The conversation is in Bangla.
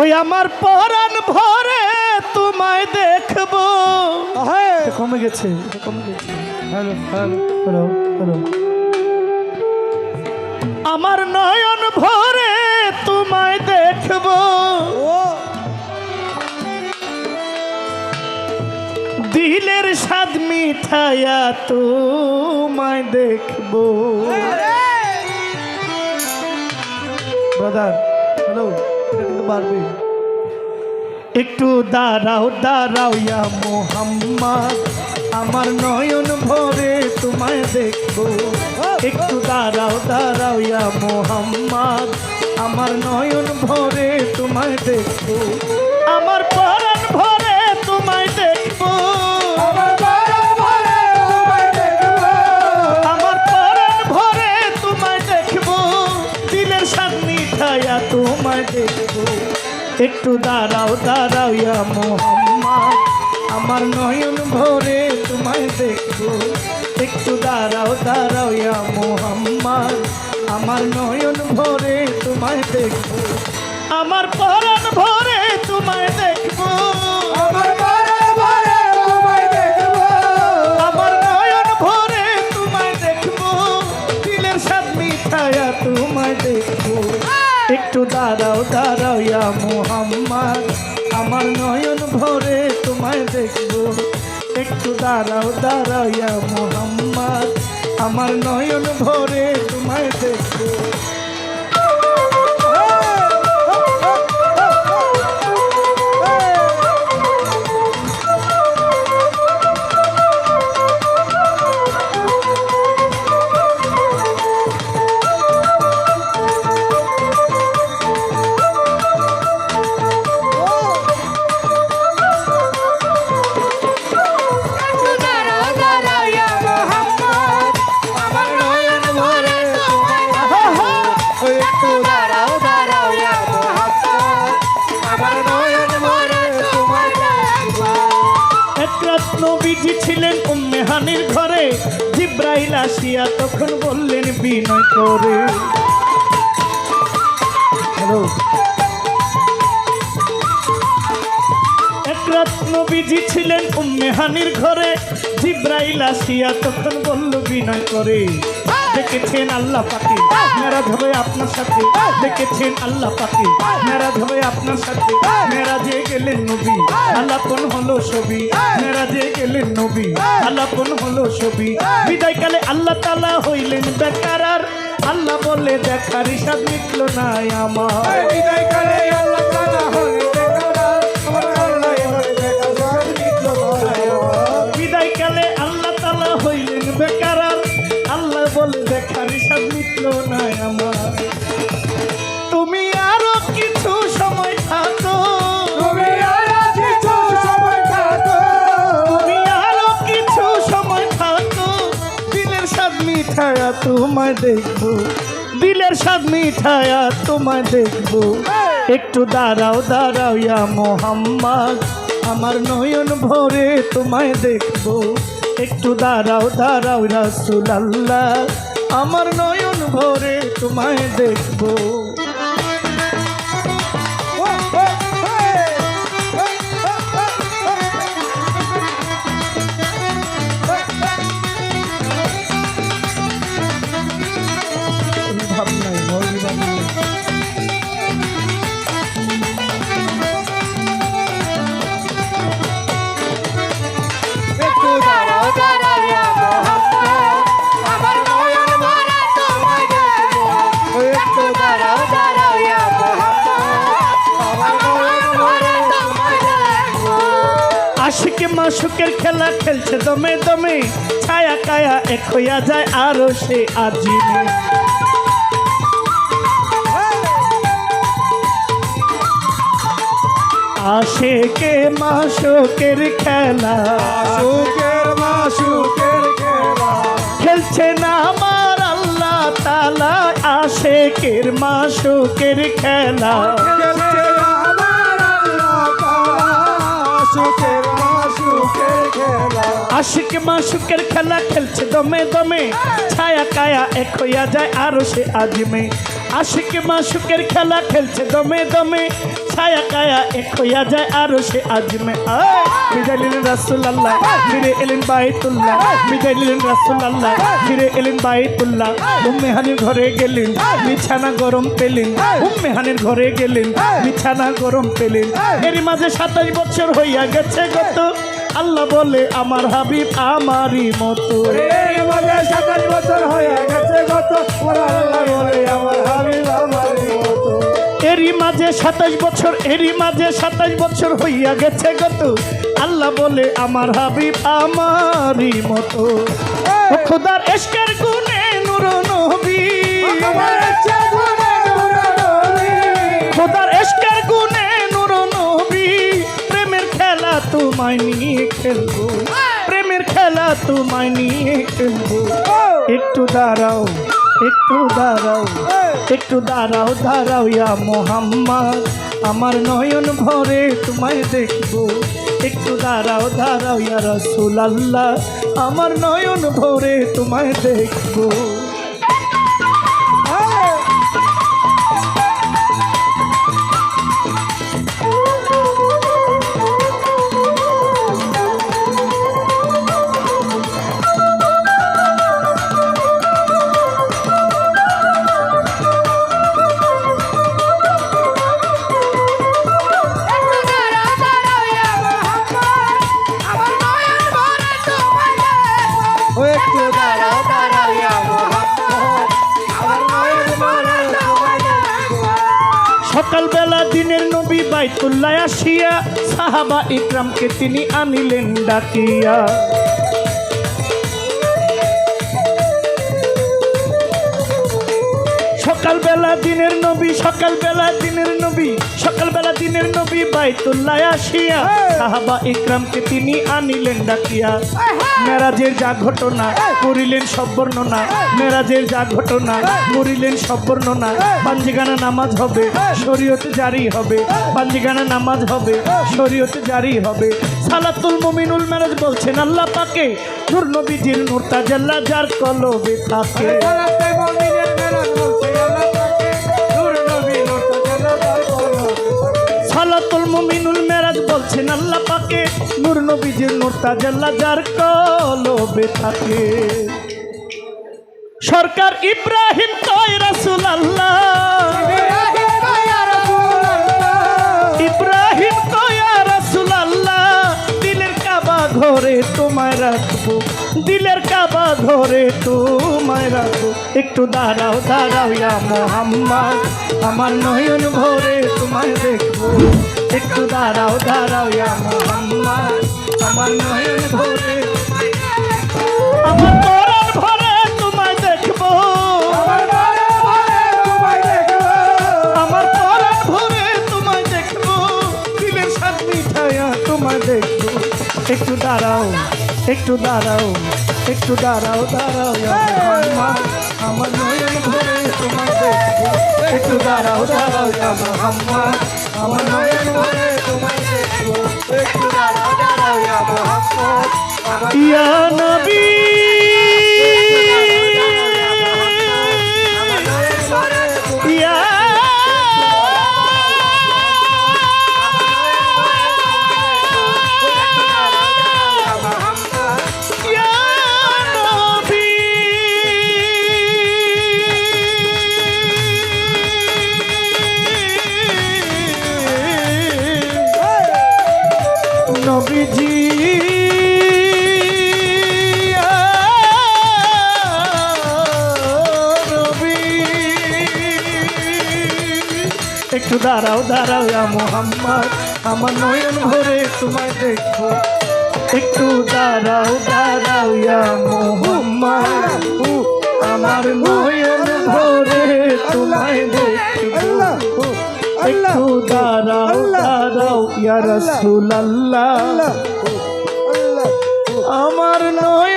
ওই আমার পরাণ ভরে তোমায় দেখব। হ্যাঁ কমে গেছে কমে গেছে। Hello hello hello hello. আমার নয়ন ভরে তোমায় দেখব। দিলের স্বাদ মিঠাইয়া তোমায় দেখব। Brother hello. পারবে? একটু দাঁড়াও দাঁড়াও ইয়া মোহাম্মদ। আমার নয়ন ভরে তোমায় দেখব। একটু দাঁড়াও দাঁড়াও ইয়া মোহাম্মদ। আমার নয়ন ভরে তোমায় দেখব। আমার পরাণ ভরে তোমায় দেখব। তোমায় দেখব। দিলের সামনে ছায়া তোমায় দেখব। একটু দাঁড়াও দাঁড়াও মোহাম্মদ। আমার নয়ন ভরে তোমায় দেখো একটু দাঁড়াও দাঁড়াও মোহাম্মদ। আমার নয়ন ভরে তোমায় দেখো আমার পরাণ ভরে তোমায় দেখব। আমার নয়ন ভরে তোমায় দেখব। একটু দাঁড়াও দাঁড়াইয়া মোহাম্মদ আমার নয়ন ভরে তোমায় দেখব। উম্মেহানির ঘরে জিব্রাইল আসিয়া তখন বললেন, বিনয় করে হ্যালো। ছিলেন উম্মেহানির ঘরে। জিব্রাইল আসিয়া তখন বলল, বিনয় করে দেখেছেন আল্লাহ পাকে মেরাজ হবে আপনার সাথে। দেখেছেন আল্লাহ পাকে মেরাজ হবে আপনার সাথে। মেরাজে গেলেন নবী। আল্লাপন হলো ছবি? মেরাজে গেলেন নবী। আল্লাপন হলো ছবি? বিদায়কালে আল্লাহ তালা হইলেন বেকার। আর আল্লাহ বলে, দেখার হিসাব মিটল নাই আমার। বিদায় কালে আল্লাহ তাআলা হলে মিঠায়া তোমায় দেখব। দিলের স্বাদ মিঠায়া তোমায় দেখব। একটু দাঁড়াও দাঁড়াও ইয়া মোহাম্মদ। আমার নয়ন ভরে তোমায় দেখব। একটু দাঁড়াও দাঁড়াও রাসুল আল্লাহ আমার নয়ন ভরে তোমায় দেখব। আশিকে মাসুকের খেলা খেলছে দমে দমে। ছায়া কায়া এক হইয়া যায় আরও সে আজিমে। আশেকে মাসুকের খেলা। সুখের মাসুকের খেলা। খেলছে না আমার আল্লাহ তালা আশেকের মাসুকের খেলা। আশিক মাসুকের খেলা খেলছে দমে দমে। ছায়া কায়া এক হইয়া যায় আরও সে আজমে। আশিকে মাসুকের খেলা খেলছে দমে দমে। ছায়া কায়া এক হইয়া যায় আরও সে আজমে। বিদায় নিলেন রাসুল্লাহ ফিরে এলেন বাইতুল্লাহ। বিদায় নিলেন রাসুল্লাহ ফিরে এলেন বাইতুল্লাহ। উম্মে হানির ঘরে গেলেন, বিছানা গরম পেলেন। উম্মে হানির ঘরে গেলেন, বিছানা গরম পেলেন। এর মাঝে সাতাশ বছর হইয়া গেছে গত। আল্লাহ বলে আমার হাবিব আমারই মতো। এর মাঝে সাতাশ বছর হয়ে গেছে গত। ওরা আল্লাহ বলে আমার হাবিব আমার মতো। এরই মাঝে সাতাশ বছর এরই মাঝে সাতাশ বছর হইয়া গেছে গত। আল্লাহ বলে আমার হাবিব আমারই মতো। খোদার এসকের গুনে নুরা নবী। খোদার এসকের তোমায় নিয়ে খেলব। প্রেমের খেলা তোমায় নিয়ে খেলব। একটু দাঁড়াও একটু দাঁড়াও একটু দাঁড়াও দাঁড়াও ইয়া মোহাম্মদ। আমার নয়ন ভরে তোমায় দেখব। একটু দাঁড়াও দাঁড়াও ইয়া রসুল আল্লাহ আমার নয়ন ভরে তোমায় দেখব। নবী বাইতুল্লাহ আসিয়া সাহাবা ইকরামকে তিনি আনিলেন ডাকিয়া। সকালবেলা দিনের নবী সকালবেলা দিনের নবী সকালবেলা দিনের নবী বাইতুল্লাহ আসিয়া সাহাবা ইকরামকে তিনি আনিলেন ডাকিয়া। মেরাজের যা ঘটনা করিলেন সব বর্ণনা। মেরাজের যা ঘটনা করিলেন সব বর্ণনা। পাঞ্জিগানা নামাজ হবে শরীয়ত জারি হবে। পাঞ্জিগানা নামাজ হবে শরীয়ত জারি হবে। সালাতুল মুমিনুল মেরাজ বলছেন আল্লাহ পাকে নূর নবীজির নূর তাজাল্লা যার কলবে থাকে। নূর নবীজির নূর তাজাল্লা যার কলবে থাকে। সরকার ইব্রাহিম কয় রাসূল আল্লাহ ইব্রাহিম কয়া রাসূল আল্লাহ দিলের কাবা ঘরে তোমায় রাখব, দিলের কাবা ঘরে তোমায় রাখব। একটু দাঁড়াও দাঁড়াও, ইয়া মোহাম্মদ, আমার নয়ন ভরে তোমায় দেখব। একটু দাঁড়াও দাঁড়াও, ইয়া মোহাম্মদ আমার নয়ন ভরে আমার পরাণ ভরে তোমায় দেখব। আমার নয়ন ভরে তোমায় দেখব আমার পরাণ ভরে তোমায় দেখব দিলের সাথ মিঠাইয়া তোমায় দেখব একটু দাঁড়াও একটু দাঁড়াও একটু দাঁড়াও দাঁড়াও আমার নয়ন ভরে তোমায় দেখব একটু দাঁড়াও দাঁড়াও আমার নয়ন ভরে তোমায় একটু দাঁড়াও। ইয়া নবী। একটু দাঁড়াও দাঁড়াও ইয়া মোহাম্মদ। আমার নয়ন ভরে তোমায় দেখব একটু দাঁড়াও দাঁড়াও ইয়া মোহাম্মদ। আমার নয়ন ভরে তোমায় দেখব। একটু দাঁড়াও দাঁড়াও ইয়া রাসূল আল্লাহ আমার নয়